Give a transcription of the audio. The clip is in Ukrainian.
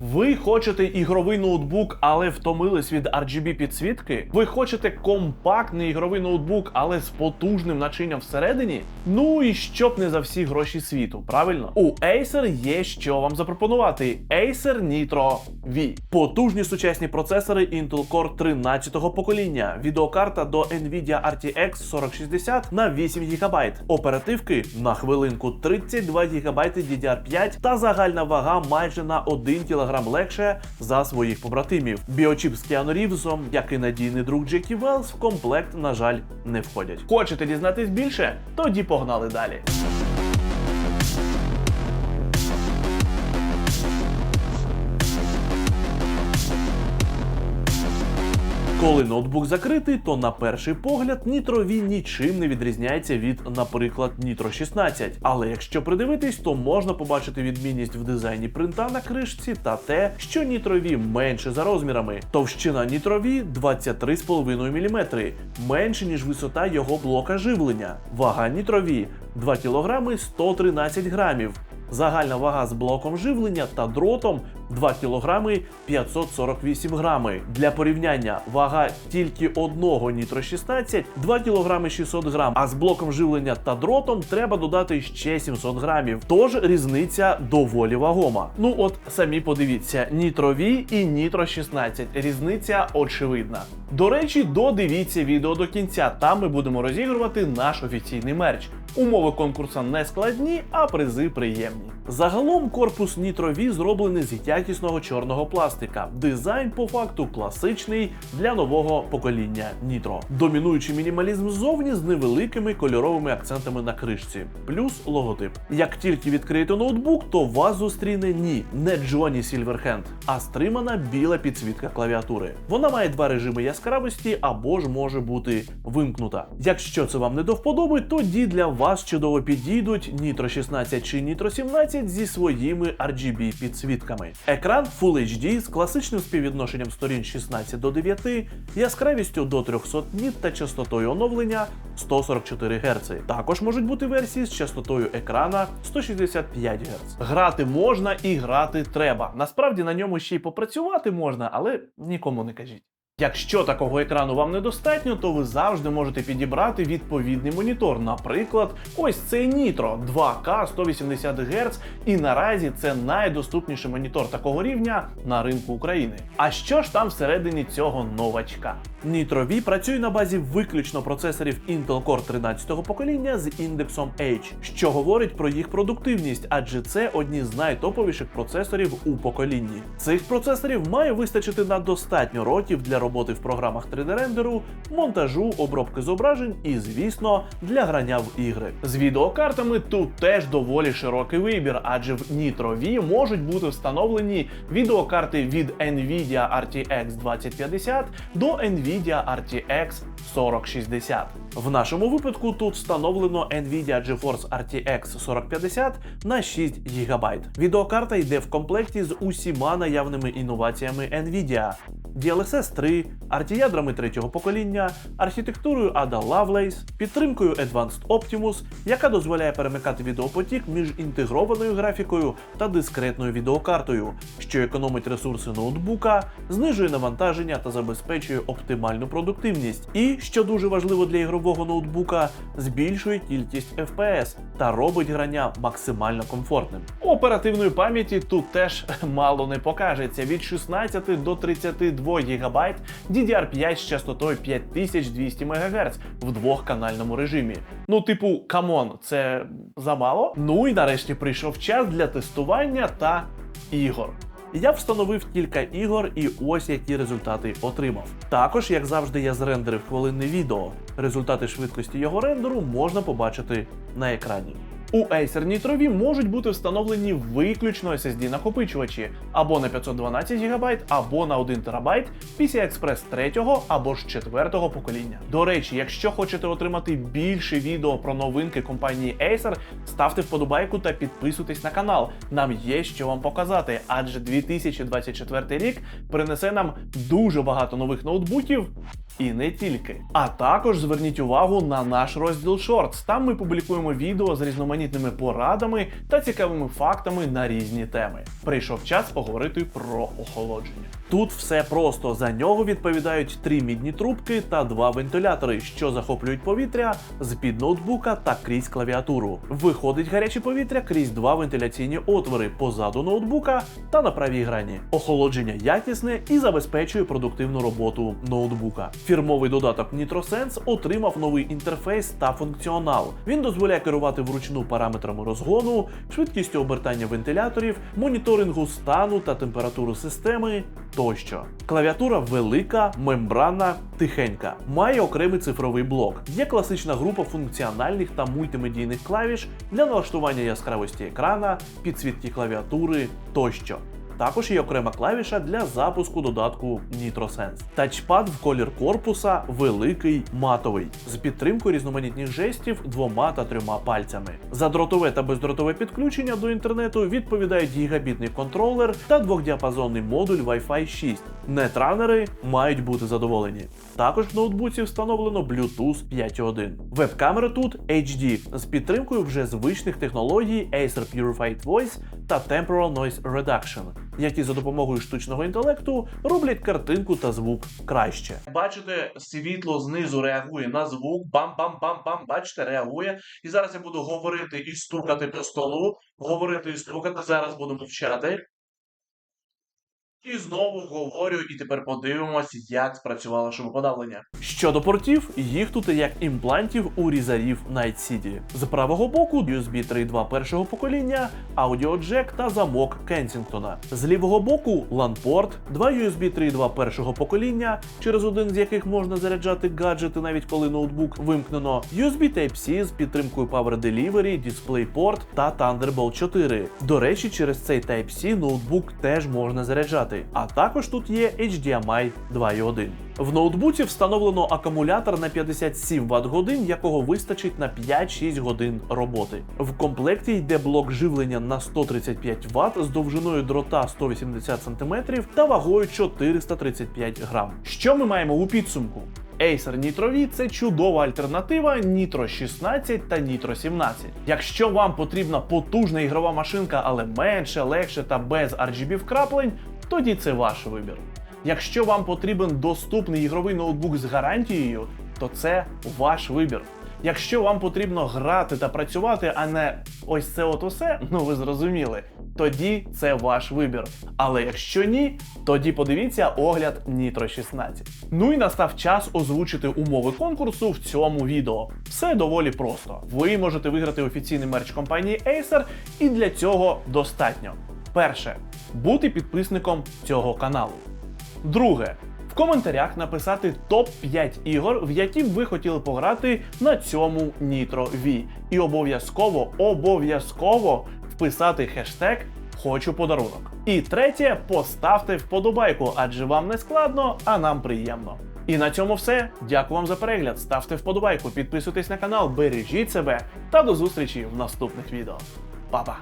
Ви хочете ігровий ноутбук, але втомились від RGB підсвітки? Ви хочете компактний ігровий ноутбук, але з потужним начинням всередині? Ну і щоб не за всі гроші світу, правильно? У Acer є що вам запропонувати: Acer Nitro V. Потужні сучасні процесори Intel Core 13-го покоління, відеокарта до Nvidia RTX 4060 на 8 ГБ, оперативки на хвилинку 32 ГБ DDR5 та загальна вага майже на 1 кг легше за своїх побратимів. Біочіп з Кіану Рівзом, як і надійний друг Джекі Велс, в комплект, на жаль, не входять. Хочете дізнатись більше? Тоді погнали далі. Коли ноутбук закритий, то на перший погляд V нічим не відрізняється від, наприклад, Nitro 16. Але якщо придивитись, то можна побачити відмінність в дизайні принта на кришці та те, що V менше за розмірами. Товщина Nitro V 23,5 мм, менше ніж висота його блока живлення. Вага Nitro V 2 кг 113 грамів. Загальна вага з блоком живлення та дротом 2 кг 548 грами. Для порівняння вага тільки одного Nitro 16 2 кг 600 грам, а з блоком живлення та дротом треба додати ще 700 грамів. Тож різниця доволі вагома. Ну от самі подивіться, V і Nitro 16. Різниця очевидна. До речі, додивіться відео до кінця. Там ми будемо розігрувати наш офіційний мерч. Умови конкурсу не складні, а призи приємні. Загалом корпус V зроблений з якісного чорного пластика. Дизайн по факту класичний для нового покоління Nitro. Домінуючий мінімалізм ззовні з невеликими кольоровими акцентами на кришці, плюс логотип. Як тільки відкриєте ноутбук, то вас зустріне ні, не Джоні Сільверхенд, а стримана біла підсвітка клавіатури. Вона має два режими яскравості або ж може бути вимкнута. Якщо це вам не до вподоби, тоді для вас чудово підійдуть Nitro 16 чи Nitro 17 зі своїми RGB підсвітками. Екран Full HD з класичним співвідношенням сторін 16 до 9, яскравістю до 300 ніт та частотою оновлення 144 Гц. Також можуть бути версії з частотою екрана 165 Гц. Грати можна і грати треба. Насправді на ньому ще й попрацювати можна, але нікому не кажіть. Якщо такого екрану вам недостатньо, то ви завжди можете підібрати відповідний монітор. Наприклад, ось цей Nitro 2К 180 Гц, і наразі це найдоступніший монітор такого рівня на ринку України. А що ж там всередині цього новачка? Nitro V працює на базі виключно процесорів Intel Core 13-го покоління з індексом H, що говорить про їх продуктивність, адже це одні з найтоповіших процесорів у поколінні. Цих процесорів має вистачити на достатньо років для роботи в програмах 3D-рендеру, монтажу, обробки зображень і, звісно, для грання в ігри. З відеокартами тут теж доволі широкий вибір, адже в Nitro V можуть бути встановлені відеокарти від Nvidia RTX 2050 до Nvidia RTX 4060. В нашому випадку тут встановлено Nvidia GeForce RTX 4050 на 6 ГБ. Відеокарта йде в комплекті з усіма наявними інноваціями Nvidia. DLSS 3, RT-ядрами третього покоління, архітектурою Ada Lovelace, підтримкою Advanced Optimus, яка дозволяє перемикати відеопотік між інтегрованою графікою та дискретною відеокартою, що економить ресурси ноутбука, знижує навантаження та забезпечує оптимальну продуктивність. І, що дуже важливо для ігрового ноутбука, збільшує кількість FPS та робить грання максимально комфортним. Оперативної пам'яті тут теж мало не покажеться від 16 до 32 ГБ DDR5 з частотою 5200 МГц в двохканальному режимі. Ну, типу, камон, це замало? Ну і нарешті прийшов час для тестування та ігор. Я встановив кілька ігор, і ось які результати отримав. Також, як завжди, я зрендерив хвилинне відео. Результати швидкості його рендеру можна побачити на екрані. У Acer Nitro V можуть бути встановлені виключно SSD накопичувачі або на 512 ГБ, або на 1 ТБ PCI-Express 3 або ж 4 покоління. До речі, якщо хочете отримати більше відео про новинки компанії Acer, ставте вподобайку та підписуйтесь на канал. Нам є що вам показати, адже 2024 рік принесе нам дуже багато нових ноутбуків І не тільки. А також зверніть увагу на наш розділ Shorts. Там ми публікуємо відео з різноманітними порадами та цікавими фактами на різні теми. Прийшов час поговорити про охолодження. Тут все просто за нього відповідають три мідні трубки та два вентилятори, що захоплюють повітря з під ноутбука та крізь клавіатуру. Виходить гаряче повітря крізь два вентиляційні отвори позаду ноутбука та на правій грані. Охолодження якісне і забезпечує продуктивну роботу ноутбука. Фірмовий додаток NitroSense отримав новий інтерфейс та функціонал. Він дозволяє керувати вручну параметрами розгону, швидкістю обертання вентиляторів, моніторингу стану та температуру системи тощо. Клавіатура велика, мембрана, тихенька. Має окремий цифровий блок. Є класична група функціональних та мультимедійних клавіш для налаштування яскравості екрана, підсвітки клавіатури тощо. Також є окрема клавіша для запуску додатку NitroSense. Тачпад в колір корпуса великий матовий з підтримкою різноманітних жестів двома та трьома пальцями. За дротове та бездротове підключення до інтернету відповідають гігабітний контролер та двохдіапазонний модуль Wi-Fi 6. Нетранери мають бути задоволені. Також в ноутбуці встановлено Bluetooth 5.1. Веб-камера тут HD з підтримкою вже звичних технологій Acer Purified Voice та Temporal Noise Reduction, які за допомогою штучного інтелекту роблять картинку та звук краще. Бачите, світло знизу реагує на звук, бам-бам-бам-бам, бачите, реагує. І зараз я буду говорити і стукати по столу, говорити і стукати. Зараз буду мовчати. І знову говорю, і тепер подивимось, як спрацювало шумоподавлення. Щодо портів, їх тут як імплантів у різарів Night City. З правого боку USB 3.2 першого покоління, аудіоджек та замок Кенсінгтона. З лівого боку LAN-порт, два USB 3.2 першого покоління, через один з яких можна заряджати гаджети, навіть коли ноутбук вимкнено, USB Type-C з підтримкою Power Delivery, DisplayPort та Thunderbolt 4. До речі, через цей Type-C ноутбук теж можна заряджати. А також тут є HDMI 2.1. В ноутбуці встановлено акумулятор на 57 Вт годин, якого вистачить на 5-6 годин роботи. В комплекті йде блок живлення на 135 Вт з довжиною дрота 180 см та вагою 435 грам. Що ми маємо у підсумку? Acer Nitro V – це чудова альтернатива Nitro 16 та Nitro 17. Якщо вам потрібна потужна ігрова машинка, але менше, легше та без RGB вкраплень, тоді це ваш вибір. Якщо вам потрібен доступний ігровий ноутбук з гарантією, то це ваш вибір. Якщо вам потрібно грати та працювати, а не ось це от усе, ну ви зрозуміли, тоді це ваш вибір. Але якщо ні, тоді подивіться огляд Nitro 16. Ну і настав час озвучити умови конкурсу в цьому відео. Все доволі просто. Ви можете виграти офіційний мерч компанії Acer, і для цього достатньо. Перше бути підписником цього каналу. Друге. В коментарях написати топ-5 ігор, в які б ви хотіли пограти на цьому Nitro V. І обов'язково, обов'язково вписати хештег Хочу подарунок. І третє, поставте вподобайку, адже вам не складно, а нам приємно. І на цьому все. Дякую вам за перегляд. Ставте вподобайку, підписуйтесь на канал, бережіть себе та до зустрічі в наступних відео. Па-па!